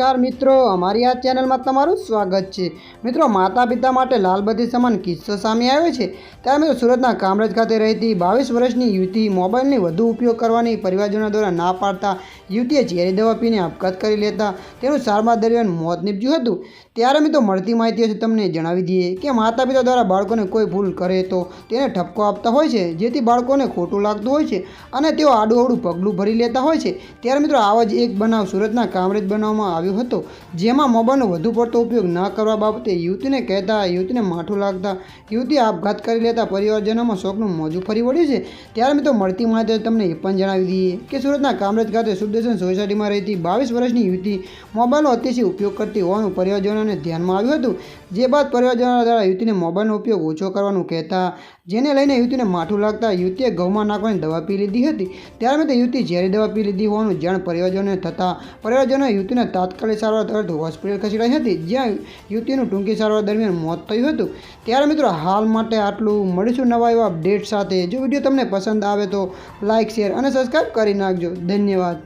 નમસ્કાર મિત્રો, અમારી આ ચેનલમાં તમારું સ્વાગત છે. મિત્રો માતા પિતા માટે લાલબત્તી સમાન કિસ્સો સામે આવ્યો છે. ત્યારે મિત્રો, સુરતના કામરેજ ખાતે રહેતી બાવીસ વર્ષની યુવતી મોબાઈલની વધુ ઉપયોગ કરવાની પરિવારજનો દ્વારા ના પાડતા યુવતીએ ઝેરી દવા પીને આપઘાત કરી લેતા તેનું સારવાર દરમિયાન મોત નીપજ્યું હતું. ત્યારે મિત્રો, મળતી માહિતી હશે તમને જણાવી દઈએ કે માતા પિતા દ્વારા બાળકોને કોઈ ભૂલ કરે તો તેને ઠપકો આપતા હોય છે, જેથી બાળકોને ખોટું લાગતું હોય છે અને તેઓ આડું અવડું પગલું ભરી લેતા હોય છે. ત્યારે મિત્રો, આવા જ એક બનાવ સુરતના કામરેજ બનાવવામાં આવ્યો હતો. જેમાં મોબાઈલનો વધુ પડતો ઉપયોગ ન કરવા બાબતે યુવતીને કહેતા, યુવતીને માઠું લાગતા, યુવતી આપઘાત કરી લેતા પરિવારજનોમાં શોકનું મોજું ફરી વળ્યું છે. ત્યારે મિત્રો, મળતી માહિતી તમને એ પણ જણાવી દઈએ કે સુરતના કામરેજ ખાતે સુદર્શન સોસાયટીમાં રહેતી બાવીસ વર્ષની યુવતી મોબાઈલનો અતિશય ઉપયોગ કરતી હોવાનું પરિવારજનોને ધ્યાનમાં આવ્યું હતું. જે બાદ પરિવારજનો દ્વારા યુવતીને મોબાઈલનો ઉપયોગ ઓછો કરવાનું કહેતા, જેને લઈને યુવતીને માઠું લાગતા યુવતીએ ઘઉંમાં નાખવાની દવા પી લીધી હતી. ત્યારે મેં યુવતી ઝેરી દવા પી લીધી હોવાનું જાણ પરિવારજનોને થતાં પરિવારજનોએ યુવતીને તાત્કાલિક સારવાર તરત હોસ્પિટલ ખસેડાઈ હતી, જ્યાં યુવતીનું ટૂંકી સારવાર દરમિયાન મોત થયું હતું. ત્યારે મિત્રો હાલ માટે આટલું મળીશું નવા એવા અપડેટ સાથે. જો વીડિયો તમને પસંદ આવે તો લાઇક શેર અને સબસ્ક્રાઈબ કરી નાખજો. ધન્યવાદ.